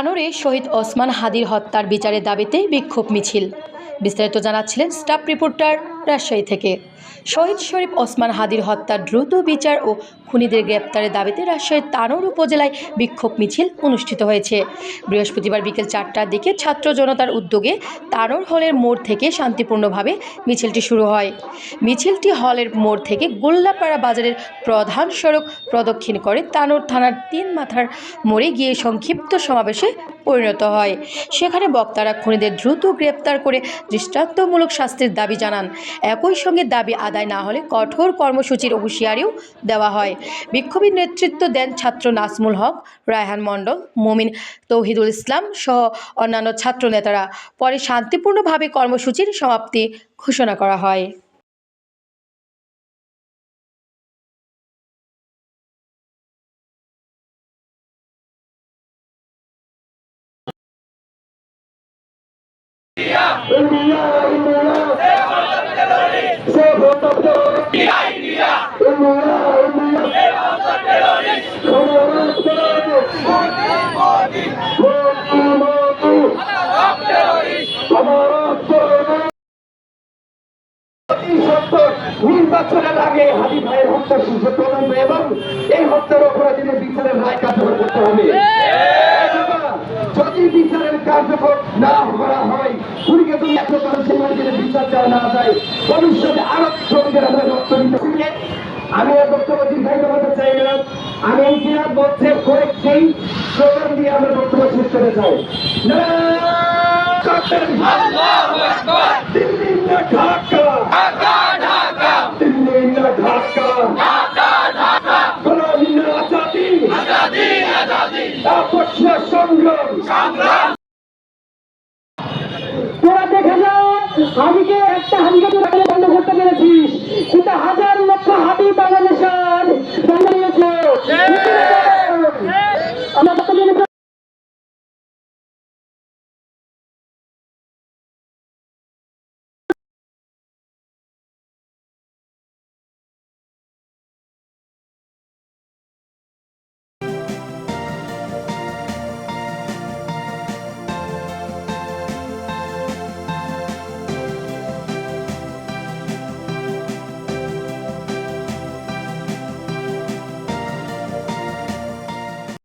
তানোরে শহীদ ওসমান হাদির হত্যার বিচারের দাবিতে বিক্ষোভ মিছিল। বিস্তারিত জানাচ্ছিলেন স্টাফ রিপোর্টার রাজশাহী থেকে। শহীদ শরীফ ওসমান হাদির হত্যার দ্রুত বিচার ও খুনিদের গ্রেপ্তারের দাবিতে রাজশাহীর তানোর উপজেলায় বিক্ষোভ মিছিল অনুষ্ঠিত হয়েছে। বৃহস্পতিবার বিকেল চারটার দিকে ছাত্র জনতার উদ্যোগে তানোর হলের মোড় থেকে শান্তিপূর্ণভাবে মিছিলটি শুরু হয়। মিছিলটি হলের মোড় থেকে গোল্লাপাড়া বাজারের প্রধান সড়ক প্রদক্ষিণ করে তানোর থানার তিন মাথার মোড়ে গিয়ে সংক্ষিপ্ত সমাবেশে পরিণত হয়। সেখানে বক্তারা খুনিদের দ্রুত গ্রেপ্তার করে দৃষ্টান্তমূলক শাস্তির দাবি জানান। একই সঙ্গে দাবি আদায় না হলে কঠোর কর্মসূচির হুঁশিয়ারিও দেওয়া হয়। বিক্ষোভীর নেতৃত্ব দেন ছাত্র নাসমুল হক রায়হান মণ্ডল মমিন তৌহিদুল ইসলাম সহ অন্যান্য ছাত্র নেতারা। পরে শান্তিপূর্ণভাবে কর্মসূচির সমাপ্তি ঘোষণা করা হয়। India, India. India, নির্বাচনের আগে হাদি ভাইয়ের হত্যা শিশু তদন্ত এবং এই হত্যার অপরাধীদের বিচারের রায় কার্যকর করতে হবে। যদি বিচারের কার্যকর না করা হয় যদি এত মানুষের মানুষের বিচার দেওয়া না যায় ভবিষ্যতে আরও শ্রমিকের। আমি এই বক্তব্য দীর্ঘায়িত করতে চাই না। আমি ইতিহাস বলছে কয়েকটি স্লোগান দিয়ে আমরা বক্তব্য শেষ করতে চাই। ঢাকা। ঢাকা। হাদিকে একটা রাখলে বন্ধ করতে পেরেছিস। কিন্তু হাজার